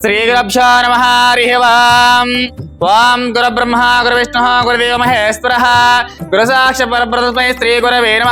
శ్రీగురభ్యో నమ హరి ఓం ఓం గురుబ్రహ్మ గురువిష్ణు గురుదేవ మహేశ్వర గురు సాక్ష పరబ్రతమై శ్రీ గురవే నమ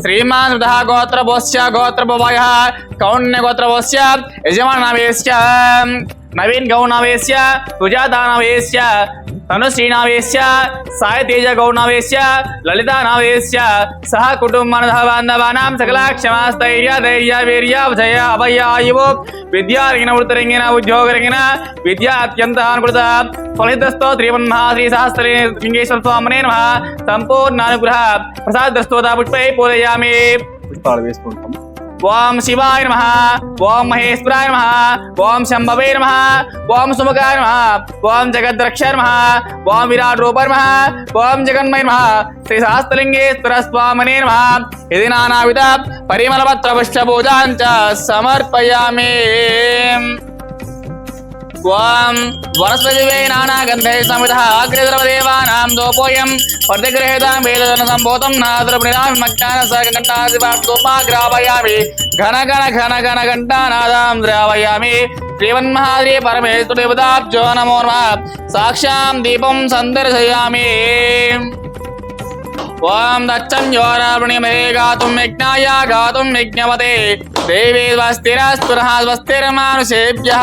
శ్రీమాన్ వృధ గోత్రభోశ్య గోత్రభోయ కౌణ్య గోత్రభోశ్య యజమానవేశ్య నవీన్ గౌణవేశ్య సుజాతానవేశ్య తనుశ్రీనావేశ్య సాయి తేజ గౌణవేశ్య లలితానావేశ్య సహ కుటుంబాన బాంధవానాం సకల క్షమాస్థైర్య ధైర్య వీర్య జయ అభయాయువు విద్యారంగిన వృత్తరంగిన ఉద్యోగరంగిన విద్యా అత్యంత అనుకృత ఫలితస్తో శ్రీమన్మహా శ్రీ సహస్రే లింగేశ్వర స్వామినే నమ. సంపూర్ణ సంపూర్ణానుగ్రహ ప్రసాదస్తోత పుష్పై పూజయామి. పుష్పాలు వేసుకుంటాం. ओम शिवाय नमः ओम महेश्वराय नमः ओम शंभवे नमः ओम सुमुखाय नमः ओम जगद्रक्षाय नमः ओम विराट रूपाय नमः ओम जगन्मय नमः श्री शास्त्रलिंगेश्वर स्वामने नमः। यदि नानाविध परिमलपत्र पुष्पपूजां च समर्पयामि। त्वां वनस्पतिवे नानागन्धे समितः अग्निद्रवदेवानां दोपोऽयं प्रतिगृहीतां वेदजनसम्भूतं नाद्रप्राप्तोपाग्रापयामि घन घन घन घन घण्टानादां द्रावयामि। श्रीवन्महाद्रि परमेश्वरदेवताब्जो नमो नमः। साक्षां दीपं सन्दर्शयामि। ॐ दच्छं योरावृणिमे गातुं यज्ञाय गातुं यज्ञवते। देवी स्वस्तिरस्तुरः स्वस्तिर्मानुषेभ्यः।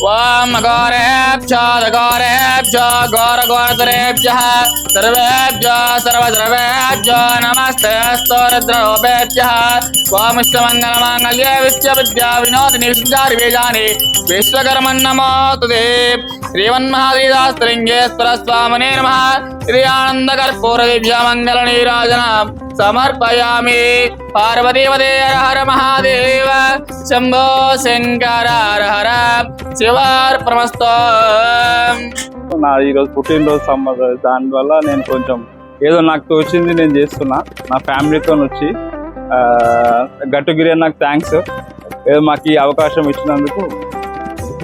वाम गौरेभ्य गौरेभ्य गौर गौरद्रेभ्य सर्वेभ्य सर्वद्रवेभ्य नमस्ते स्तोरद्रवेभ्य वामुष्टमङ्गलमाङ्गल्ये विश्वविद्या विनोदिनि विश्वकर्मन् नमो तुदे సర్వసర్వేభ్యో నమస్తే స్తోరద్రోపేభ్యः ఓమిష్టమంగళమాంగళ్యే విద్య విద్యా దివ్య మంగళ నీరాజన సమర్పయామి పార్వతీపదే హర మహాదేవ శంభో శంకర హర హర శివార్పణమస్తో నా ఈరోజు పుట్టినరోజు సమ్మర్ దానివల్ల నేను కొంచెం ఏదో నాకు తోచింది నేను చేస్తున్నా. నా ఫ్యామిలీతో వచ్చి గట్టుగిరి నాకు థ్యాంక్స్ ఏదో మాకు ఈ అవకాశం ఇచ్చినందుకు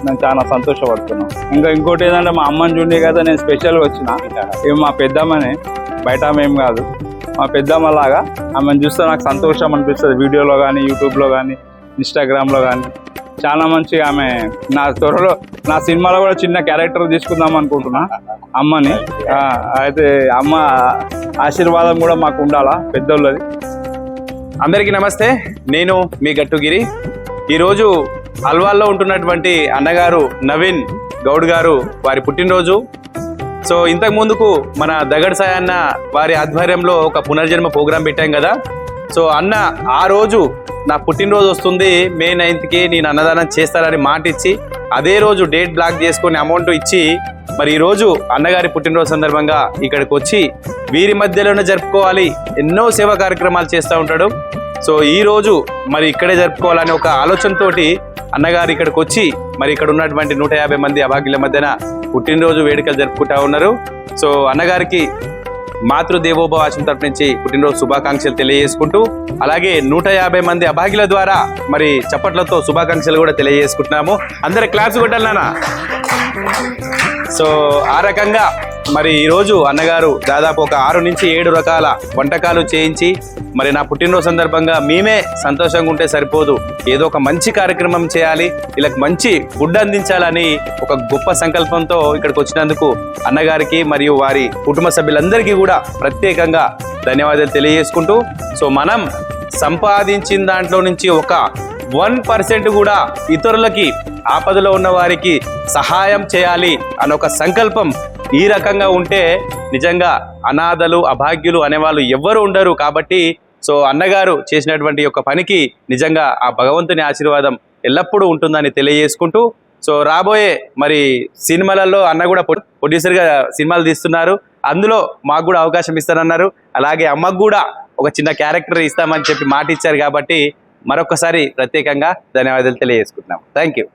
నేను చాలా సంతోషపడుతున్నాను ఇంకా ఇంకోటి ఏంటంటే మా అమ్మని చూడే కదా నేను స్పెషల్గా వచ్చిన. ఇవి మా పెద్దమ్మనే బయట మేము కాదు. మా పెద్దమ్మ లాగా ఆమెను చూస్తే నాకు సంతోషం అనిపిస్తుంది. వీడియోలో కానీ యూట్యూబ్లో కానీ ఇన్స్టాగ్రామ్లో కానీ చాలా మంచిగా ఆమె నా త్వరలో నా సినిమాలో కూడా చిన్న క్యారెక్టర్ తీసుకుందాం అనుకుంటున్నా. అమ్మని. అయితే అమ్మ ఆశీర్వాదం కూడా మాకు ఉండాలా పెద్దోళ్ళది. అందరికీ నమస్తే. నేను మీ గట్టుగిరి. ఈరోజు అల్వాల్లో ఉంటున్నటువంటి అన్నగారు నవీన్ గౌడ్ గారు వారి పుట్టినరోజు. సో ఇంతకు ముందుకు మన దగడ్ సాయి అన్న వారి ఆధ్వర్యంలో ఒక పునర్జన్మ ప్రోగ్రాం పెట్టాం కదా. సో అన్న ఆ రోజు నా పుట్టినరోజు వస్తుంది. మే నైన్త్కి నేను అన్నదానం చేస్తానని మాట ఇచ్చి అదే రోజు డేట్ బ్లాక్ చేసుకొని అమౌంట్ ఇచ్చి మరి ఈరోజు అన్నగారి పుట్టినరోజు సందర్భంగా ఇక్కడికి వచ్చి వీరి మధ్యలోనే జరుపుకోవాలి. ఎన్నో సేవా కార్యక్రమాలు చేస్తూ ఉంటాడు. సో ఈ రోజు మరి ఇక్కడే జరుపుకోవాలనే ఒక ఆలోచనతోటి అన్నగారు ఇక్కడికి వచ్చి మరి ఇక్కడ ఉన్నటువంటి నూట యాభై మంది అభాగ్యుల మధ్యన పుట్టినరోజు వేడుకలు జరుపుకుంటా ఉన్నారు. సో అన్నగారికి మాతృదేవోభవ ఆశ్రమం తరపు నుంచి పుట్టినరోజు శుభాకాంక్షలు తెలియజేసుకుంటూ అలాగే నూట యాభై మంది అభాగ్యుల ద్వారా మరి చప్పట్లతో శుభాకాంక్షలు కూడా తెలియజేసుకుంటున్నాము. అందరు క్లాస్ కొట్టాలి నాన్న. సో ఆ రకంగా మరి ఈరోజు అన్నగారు దాదాపు ఒక ఆరు నుంచి ఏడు రకాల వంటకాలు చేయించి మరి నా పుట్టినరోజు సందర్భంగా మేమే సంతోషంగా ఉంటే సరిపోదు. ఏదో ఒక మంచి కార్యక్రమం చేయాలి వీళ్ళకి మంచి ఫుడ్ అందించాలని ఒక గొప్ప సంకల్పంతో ఇక్కడికి వచ్చినందుకు అన్నగారికి మరియు వారి కుటుంబ సభ్యులందరికీ కూడా ప్రత్యేకంగా ధన్యవాదాలు తెలియజేసుకుంటూ సో మనం సంపాదించిన దాంట్లో నుంచి ఒక వన్ పర్సెంట్ కూడా ఇతరులకి ఆపదలో ఉన్న వారికి సహాయం చేయాలి అన్న ఒక సంకల్పం ఈ రకంగా ఉంటే నిజంగా అనాథలు అభాగ్యులు అనేవాళ్ళు ఎవ్వరు ఉండరు. కాబట్టి సో అన్నగారు చేసినటువంటి యొక్క పనికి నిజంగా ఆ భగవంతుని ఆశీర్వాదం ఎల్లప్పుడూ ఉంటుందని తెలియజేసుకుంటూ సో రాబోయే మరి సినిమాలలో అన్న కూడా ప్రొడ్యూసర్గా సినిమాలు తీస్తున్నారు. అందులో మాకు కూడా అవకాశం ఇస్తానన్నారు. అలాగే అమ్మకు కూడా ఒక చిన్న క్యారెక్టర్ ఇస్తామని చెప్పి మాట ఇచ్చారు కాబట్టి మరొకసారి ప్రత్యేకంగా ధన్యవాదాలు తెలియజేసుకుంటున్నాం థ్యాంక్ యూ